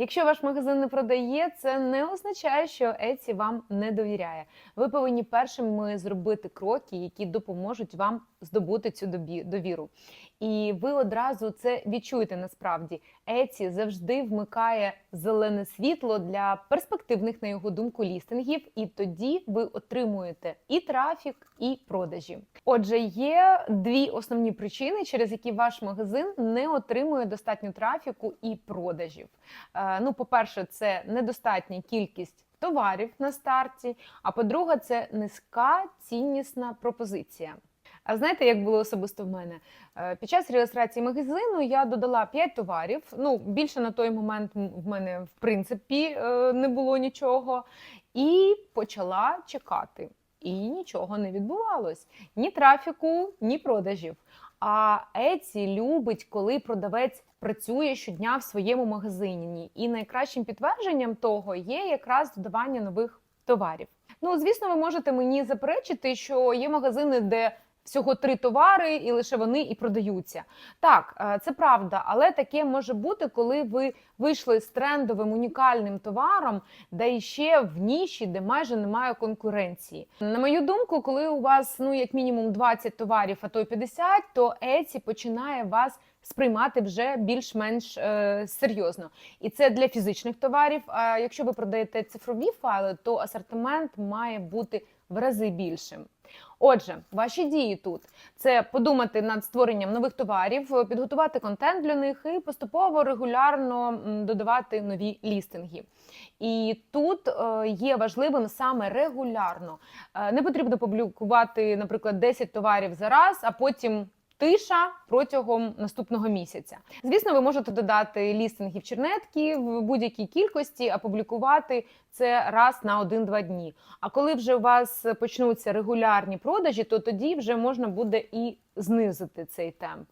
Якщо ваш магазин не продає, це не означає, що Etsy вам не довіряє. Ви повинні першими зробити кроки, які допоможуть вам здобути цю довіру. І ви одразу це відчуєте насправді. Etsy завжди вмикає зелене світло для перспективних, на його думку, лістингів, і тоді ви отримуєте і трафік, і продажі. Отже, є дві основні причини, через які ваш магазин не отримує достатньо трафіку і продажів. Е, Ну, по-перше, це недостатня кількість товарів на старті. А по-друге, це низька ціннісна пропозиція. А знаєте, як було особисто в мене? Е, Під час реєстрації магазину я додала 5 товарів. Ну, більше на той момент в мене в принципі е, не було нічого. І почала чекати. І нічого не відбувалось: ні трафіку, ні продажів. А Еці любить, коли продавець працює щодня в своєму магазині. І найкращим підтвердженням того є якраз додавання нових товарів. Ну, звісно, ви можете мені заперечити, що є магазини, де всього три товари, і лише вони і продаються. Так, е, це правда, але таке може бути, коли ви вийшли з трендовим унікальним товаром, де іще в ніші, де майже немає конкуренції. На мою думку, коли у вас ну як мінімум 20 товарів, а то й 50, то Etsy починає вас сприймати вже більш-менш е, серйозно. І це для фізичних товарів. А якщо ви продаєте цифрові файли, то асортимент має бути в рази більшим. Отже, ваші дії тут це подумати над створенням нових товарів, підготувати контент для них і поступово регулярно додавати нові лістинги. І тут е, є важливим саме регулярно. Е, Не потрібно публікувати, наприклад, 10 товарів за раз, а потім. Тиша протягом наступного місяця. Звісно, ви можете додати лістингів чернетки в будь-якій кількості, а публікувати це раз на 1-2 дні. А коли вже у вас почнуться регулярні продажі, то тоді вже можна буде і знизити цей темп.